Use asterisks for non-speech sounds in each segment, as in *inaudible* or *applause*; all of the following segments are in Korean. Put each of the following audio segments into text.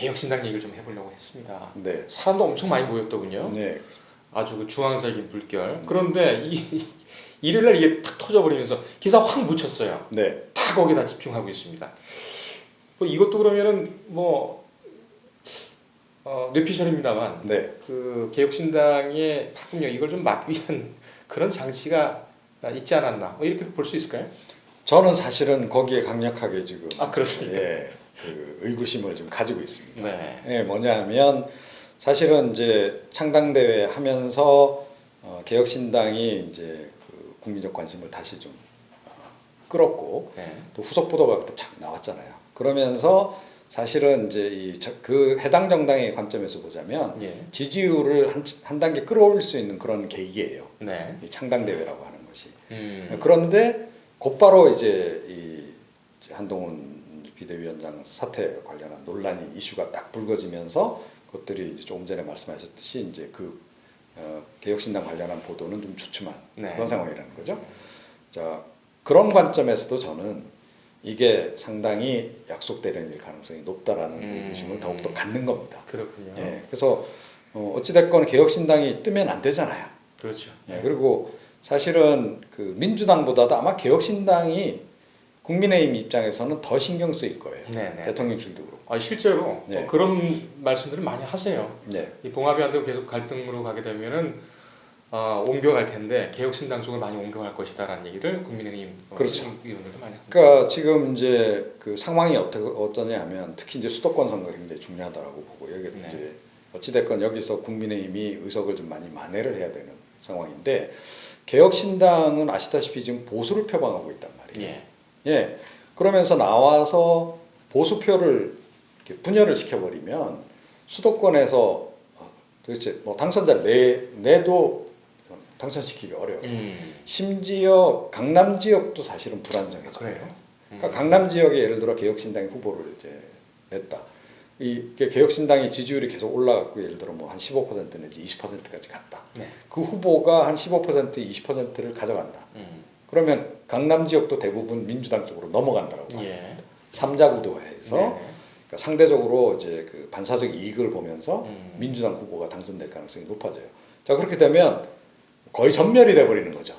개혁신당 얘기를 좀 해보려고 했습니다. 네. 사람도 엄청 많이 모였더군요. 네. 아주 그 주황색인 물결. 그런데 이 *laughs* 일요일날 이게 탁 터져버리면서 기사 확 묻혔어요. 네. 다 거기다 집중하고 있습니다. 뭐 이것도 그러면은 뭐 어, 뇌피셜입니다만 네. 그 개혁신당의 파급력 이걸 좀 막기 위한 *laughs* 그런 장치가 있지 않았나 뭐 이렇게 볼수 있을까요? 저는 사실은 거기에 강력하게 지금 아, 그렇습니까? 예, 그 의구심을 좀 가지고 있습니다. 네. 예, 뭐냐면 사실은 이제 창당 대회 하면서 어, 개혁신당이 이제 그 국민적 관심을 다시 좀 어, 끌었고 네. 또 후속 보도가 그때 착 나왔잖아요. 그러면서 사실은 이제 이 그 해당 정당의 관점에서 보자면 예. 지지율을 한, 한 단계 끌어올릴 수 있는 그런 계기예요. 네. 이 창당 대회라고 하는 것이. 음. 그런데 곧바로 이제 이 이제 한동훈 비대위원장 사태 관련한 논란이 이슈가 딱 불거지면서 그것들이 이제 조금 전에 말씀하셨듯이 이제 그 어, 개혁신당 관련한 보도는 좀 주춤한 네. 그런 상황이라는 거죠. 자 그런 관점에서도 저는 이게 상당히 약속되는 일 가능성이 높다라는 음. 의구심을 더욱더 갖는 겁니다. 그렇군요. 예, 그래서 어, 어찌됐건 개혁신당이 뜨면 안 되잖아요. 그렇죠. 예, 그리고 사실은 그 민주당보다도 아마 개혁신당이 국민의힘 입장에서는 더 신경 쓰일 거예요. 네, 네. 대통령실도 그렇고. 아 실제로 네. 어, 그런 말씀들을 많이 하세요. 네. 이 봉합이 안 되고 계속 갈등으로 가게 되면은 어, 옮겨갈 텐데 개혁신당 쪽을 많이 옮겨갈 것이다라는 얘기를 국민의힘 어, 그렇죠. 의원들도 많이 합니다. 그러니까 지금 이제 그 상황이 어떠, 어떠냐면 특히 이제 수도권 선거가 굉장히 중요하다라고 보고 여기 네. 이제 어찌 됐건 여기서 국민의힘이 의석을 좀 많이 만회를 해야 되는 상황인데 개혁신당은 아시다시피 지금 보수를 표방하고 있단 말이에요. 예. 예. 그러면서 나와서 보수표를 분열을 시켜버리면 수도권에서 어, 도대체 뭐 당선자를 내, 내도 당선시키기 어려워요. 음. 심지어 강남 지역도 사실은 불안정해져요. 그래요? 그러니까 강남 지역에 예를 들어 개혁신당이 후보를 이제 냈다. 이게 개혁신당의 지지율이 계속 올라갔고 예를 들어 뭐 한 15% 내지 20%까지 갔다. 네. 그 후보가 한 15% 20%를 가져간다. 음. 그러면 강남 지역도 대부분 민주당 쪽으로 넘어간다라고 합니다. 예. 삼자 구도에서 네네. 그러니까 상대적으로 이제 그 반사적 이익을 보면서 음. 민주당 후보가 당선될 가능성이 높아져요. 자 그렇게 되면 거의 전멸이 돼버리는 거죠.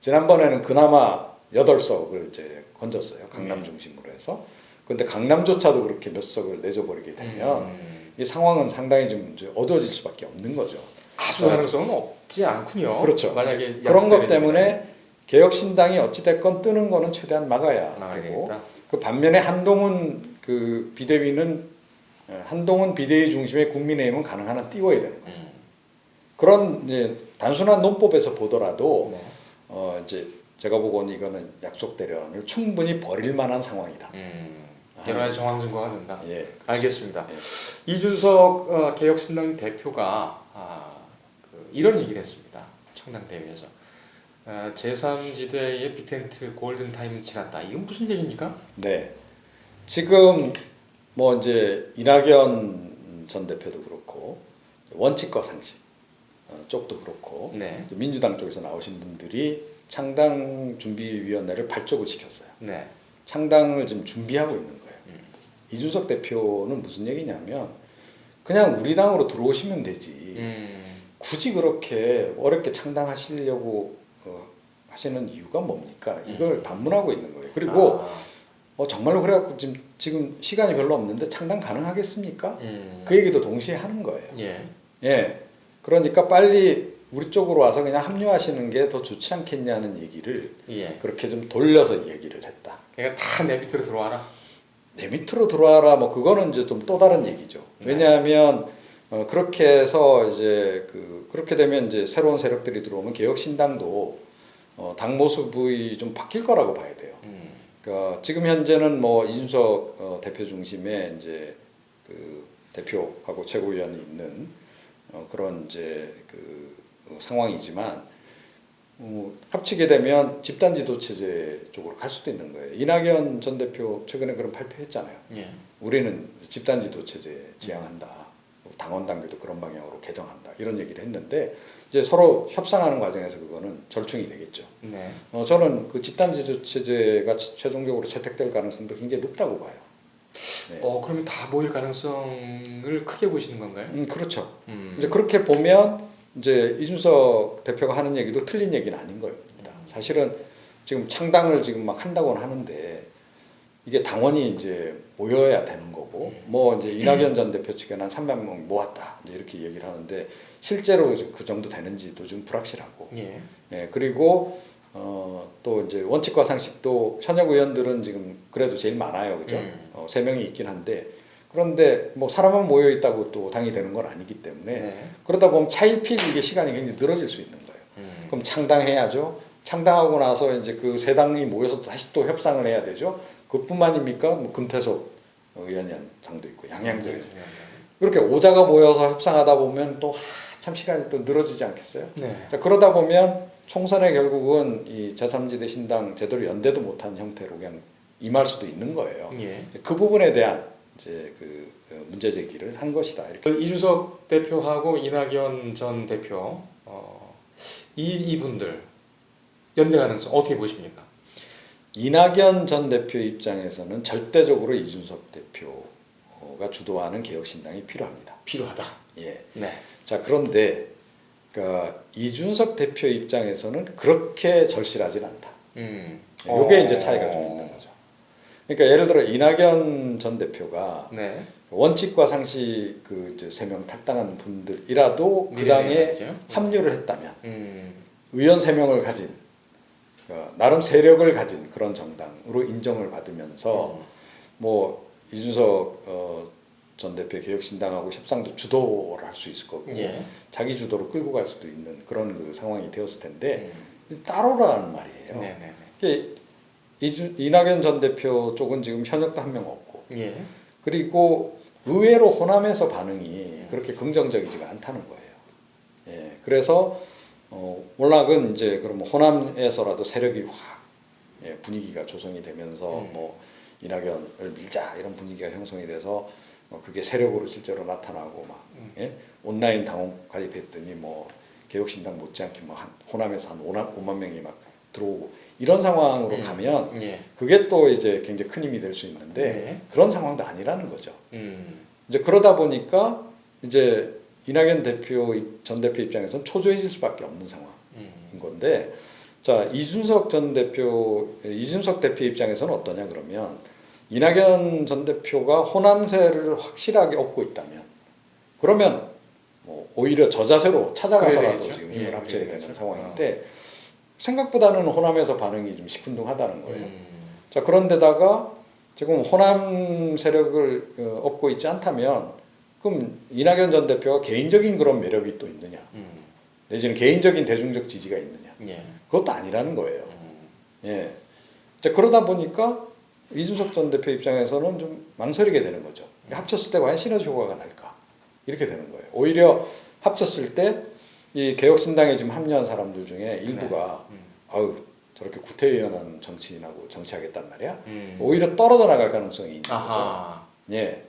지난번에는 그나마 8석을 이제 건졌어요. 강남 네. 중심으로 해서. 근데 강남조차도 그렇게 몇 석을 내줘 버리게 되면 음. 이 상황은 상당히 좀 이제 어두워질 수밖에 없는 거죠. 아주 가능성은 없지 않군요. 그렇죠. 만약에 그런 것 때문에 개혁신당이 어찌됐건 뜨는 거는 최대한 막아야 하고. 그 반면에 한동훈 그 비대위는 어, 한동훈 비대위 중심의 국민의힘은 가능한 한 띄워야 되는 거죠. 음. 그런 이제 단순한 논법에서 보더라도 네. 어 이제 제가 보고는 이거는 약속 대련을 충분히 벌일 만한 상황이다. 음. 여러 가지 정황 증거가 된다. 예. 알겠습니다. 예. 이준석 어, 개혁신당 대표가 아, 그 이런 얘기를 했습니다. 청당 대회에서 어, 제3지대의 빅텐트 골든타임은 지났다. 이건 무슨 얘기입니까? 네. 지금 뭐 이제 이낙연 전 대표도 그렇고 원칙과 상식 어, 쪽도 그렇고 네. 민주당 쪽에서 나오신 분들이 창당 준비위원회를 발족을 시켰어요. 네. 창당을 지금 준비하고 있는 거예요. 음. 이준석 대표는 무슨 얘기냐면 그냥 우리 당으로 들어오시면 되지. 음. 굳이 그렇게 어렵게 창당하시려고 어, 하시는 이유가 뭡니까? 이걸 반문하고 있는 거예요. 그리고 아, 어, 정말로 그래갖고 지금 지금 시간이 별로 없는데 창당 가능하겠습니까? 음. 그 얘기도 동시에 하는 거예요. 예. 예. 그러니까 빨리 우리 쪽으로 와서 그냥 합류하시는 게 더 좋지 않겠냐는 얘기를 예. 그렇게 좀 돌려서 얘기를 했다. 그러니까 다 내 밑으로 들어와라. 내 밑으로 들어와라 뭐 그거는 이제 좀 또 다른 얘기죠. 네. 왜냐하면 어, 그렇게 해서 이제 그 그렇게 되면 이제 새로운 세력들이 들어오면 개혁 신당도 어, 당 모습이 좀 바뀔 거라고 봐야 돼요. 음. 그러니까 지금 현재는 뭐 이준석 어, 대표 중심의 이제 그 대표하고 최고위원이 있는 어, 그런 이제 그 어, 상황이지만 어, 합치게 되면 집단 지도 체제 쪽으로 갈 수도 있는 거예요. 이낙연 전 대표 최근에 그런 발표했잖아요. 예. 우리는 집단 지도 체제 지향한다. 당원 당규도 그런 방향으로 개정한다. 이런 얘기를 했는데 이제 서로 협상하는 과정에서 그거는 절충이 되겠죠. 네. 어, 저는 그 집단 지도 체제가 최- 최종적으로 채택될 가능성도 굉장히 높다고 봐요. 네. 어 그러면 다 모일 가능성을 크게 보시는 건가요? 음, 그렇죠. 음. 이제 그렇게 보면 이제 이준석 대표가 하는 얘기도 틀린 얘기는 아닌 겁니다. 사실은 지금 창당을 지금 막 한다고는 하는데 이게 당원이 이제 모여야 되는 거고 뭐 이제 이낙연 전 대표 측에는 한 300명 모았다 이제 이렇게 얘기를 하는데 실제로 그 정도 되는지도 좀 불확실하고 예. 예 그리고 어, 또 이제 원칙과 상식도 현역 의원들은 지금 그래도 제일 많아요, 그죠? 음. 어, 세 명이 있긴 한데 그런데 뭐 사람만 모여 있다고 또 당이 되는 건 아니기 때문에 네. 그러다 보면 차일피일 이게 시간이 굉장히 늘어질 수 있는 거예요. 음. 그럼 창당해야죠. 창당하고 나서 이제 그 세 당이 모여서 다시 또 협상을 해야 되죠. 그뿐만입니까? 뭐 금태섭 의원이 한 당도 있고 양양도 있고. 이렇게 오자가 모여서 협상하다 보면 또 참 시간이 또 늘어지지 않겠어요? 네. 자, 그러다 보면 총선에 결국은 이 제3지대 신당 제대로 연대도 못한 형태로 그냥 임할 수도 있는 거예요. 예. 그 부분에 대한 이제 그 어, 문제 제기를 한 것이다. 이렇게. 그 이준석 대표하고 이낙연 전 대표 어, 이 이분들 연대 가능성 어떻게 보십니까? 이낙연 전 대표 입장에서는 절대적으로 이준석 대표가 주도하는 개혁신당이 필요합니다. 필요하다. 예. 네. 자 그런데 그러니까 이준석 대표 입장에서는 그렇게 절실하진 않다. 음. 이게 어. 이제 차이가 좀 있는 거죠. 그러니까 예를 들어 이낙연 전 대표가 네. 원칙과 상식 그 이제 세명 탈당한 분들이라도 그 당에. 합류를 했다면 음. 의원 세 명을 가진 어, 나름 세력을 가진 그런 정당으로 인정을 받으면서 음. 뭐 이준석 어, 전 대표 개혁신당하고 협상도 주도를 할 수 있을 거고 예. 자기 주도로 끌고 갈 수도 있는 그런 그 상황이 되었을 텐데 음. 따로라는 말이에요. 네네네. 이게 이주, 이낙연 전 대표 쪽은 지금 현역도 한 명 없고 예. 그리고 의외로 호남에서 반응이 그렇게 긍정적이지가 않다는 거예요. 예, 그래서 어, 월락은 이제 그럼 호남에서라도 세력이 확 예, 분위기가 조성이 되면서 음. 뭐 이낙연을 밀자 이런 분위기가 형성이 돼서 어, 그게 세력으로 실제로 나타나고 막 음. 예? 온라인 당원 가입했더니 뭐 개혁신당 못지않게 뭐 한, 호남에서 한 5만, 5만 명이 막 들어오고 이런 상황으로 음. 가면 예. 그게 또 이제 굉장히 큰 힘이 될 수 있는데 네. 그런 상황도 아니라는 거죠. 음. 이제 그러다 보니까 이제 이낙연 대표 입- 전 대표 입장에서는 초조해질 수밖에 없는 상황인 음. 건데 자 이준석 전 대표 이준석 대표 입장에서는 어떠냐 그러면 이낙연 전 대표가 호남세를 확실하게 얻고 있다면 그러면 뭐 오히려 저자세로 찾아가서라도. 지금 예, 힘을 합쳐야 그래야겠죠. 되는 상황인데 생각보다는 호남에서 반응이 좀 시큰둥하다는 거예요. 음. 자 그런데다가 지금 호남 세력을 어, 얻고 있지 않다면 그럼 이낙연 전 대표가 개인적인 그런 매력이 또 있느냐 음. 내지는 개인적인 대중적 지지가 있느냐 예. 그것도 아니라는 거예요. 음. 예. 자 그러다 보니까 이준석 전 대표 입장에서는 좀 망설이게 되는 거죠. 합쳤을 때 과연 시너지 효과가 날까 이렇게 되는 거예요. 오히려 합쳤을 때 이 개혁신당에 지금 합류한 사람들 중에 일부가 음. 아유 저렇게 구태의연한 정치인하고 정치하겠단 말이야. 음. 오히려 떨어져 나갈 가능성이 있는 거죠. 아하. 예.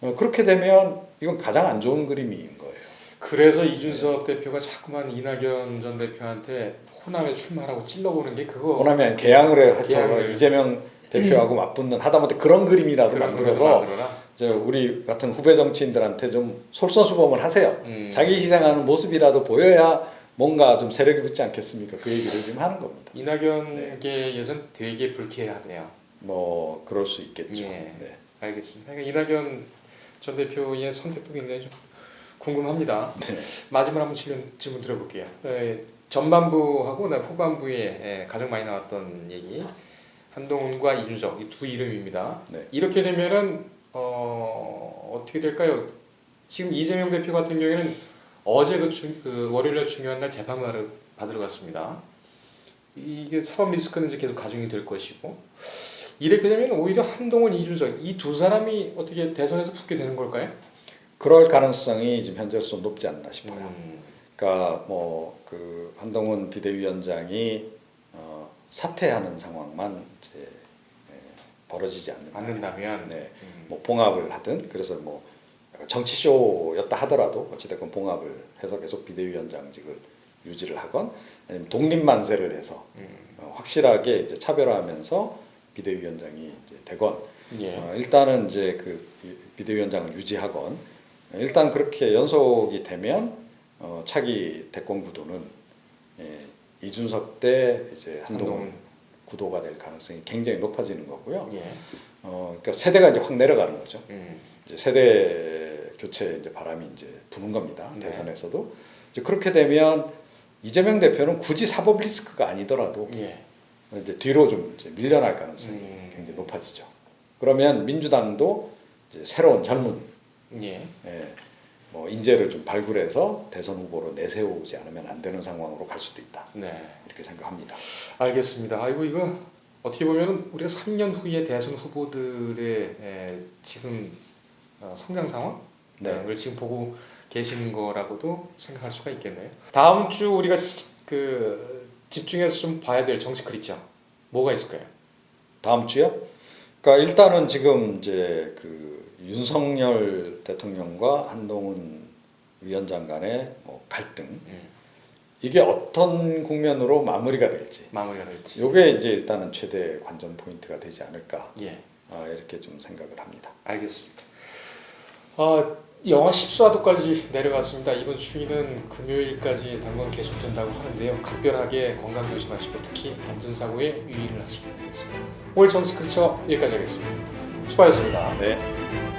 어, 그렇게 되면 이건 가장 안 좋은 그림인 거예요. 그래서 이준석 대표가 자꾸만 이낙연 전 대표한테 호남에 출마하라고 찔러보는 게 그거 호남에 개항을 해서 개항을. 이재명 대표하고 맞붙는 하다못해 그런 그림이라도 그런 만들어서. 저 우리 같은 후배 정치인들한테 좀 솔선수범을 하세요. 음. 자기 희생하는 모습이라도 보여야 뭔가 좀 세력이 붙지 않겠습니까? 그 얘기를 지금 하는 겁니다. 이낙연계에선 되게 불쾌하네요. 뭐 그럴 수 있겠죠. 예. 네. 알겠습니다. 그러니까 이낙연 전 대표의 선택도 굉장히 좀 궁금합니다. 네. 마지막 한번 질문, 질문 드려볼게요. 에, 전반부하고 나 후반부에 에, 가장 많이 나왔던 얘기 한동훈과 이준석 이 두 이름입니다. 네. 이렇게 되면은 어, 어떻게 될까요? 지금 이재명 대표 같은 경우에는 어제 그, 주, 그 월요일날 중요한 날 재판을 받으러 갔습니다. 이게 사법 리스크는 이제 계속 가중이 될 것이고 이렇게 되면 오히려 한동훈, 이준석 이 두 사람이 어떻게 대선에서 붙게 되는 걸까요? 그럴 가능성이 지금 현재로서 높지 않나 싶어요. 음, 그러니까 뭐 그 한동훈 비대위원장이 어, 사퇴하는 상황만 이제 예, 벌어지지 않는다. 않는다면 네. 음, 뭐 봉합을 하든 그래서 뭐 약간 정치 쇼였다 하더라도 어찌됐건 봉합을 해서 계속 비대위원장직을 유지를 하건 아니면 독립만세를 해서 음. 어, 확실하게 이제 차별화하면서 비대위원장이 이제 되건 예. 어, 일단은 이제 그 비대위원장을 유지하건 일단 그렇게 연속이 되면 어, 차기 대권 구도는 예, 이준석 때 이제 한동훈 한동훈. 구도가 될 가능성이 굉장히 높아지는 거고요. 예. 어, 그러니까 세대가 이제 확 내려가는 거죠. 음. 이제 세대 교체 이제 바람이 이제 부는 겁니다. 네. 대선에서도 이제 그렇게 되면 이재명 대표는 굳이 사법 리스크가 아니더라도 예. 이제 뒤로 좀 이제 밀려날 가능성이 음. 굉장히 높아지죠. 그러면 민주당도 이제 새로운 젊은 예. 예, 뭐 인재를 좀 발굴해서 대선 후보로 내세우지 않으면 안 되는 상황으로 갈 수도 있다. 네. 이렇게 생각합니다. 알겠습니다. 아이고 이거 어떻게 보면 우리가 3년 후에 대선 후보들의 에, 지금 어, 성장 상황을 네. 지금 보고 계시는 거라고도 생각할 수가 있겠네요. 다음 주 우리가 지- 그 집중해서 좀 봐야 될 정치글 있죠. 뭐가 있을까요? 다음 주요? 그러니까 일단은 지금 이제 그 윤석열 대통령과 한동훈 위원장 간의 뭐 갈등 음, 이게 어떤 국면으로 마무리가 될지 마무리가 될지. 이게 이제 일단은 최대 관전 포인트가 되지 않을까 예. 아, 이렇게 좀 생각을 합니다. 알겠습니다. 아, 영하 14도까지 내려갔습니다. 이번 추위는 금요일까지 당분 계속된다고 하는데요. 각별하게 건강 조심하시고 특히 안전사고에 유의를 하시면 되겠습니다. 오늘 정치 크리처 여기까지 하겠습니다. 수고하셨습니다. 네.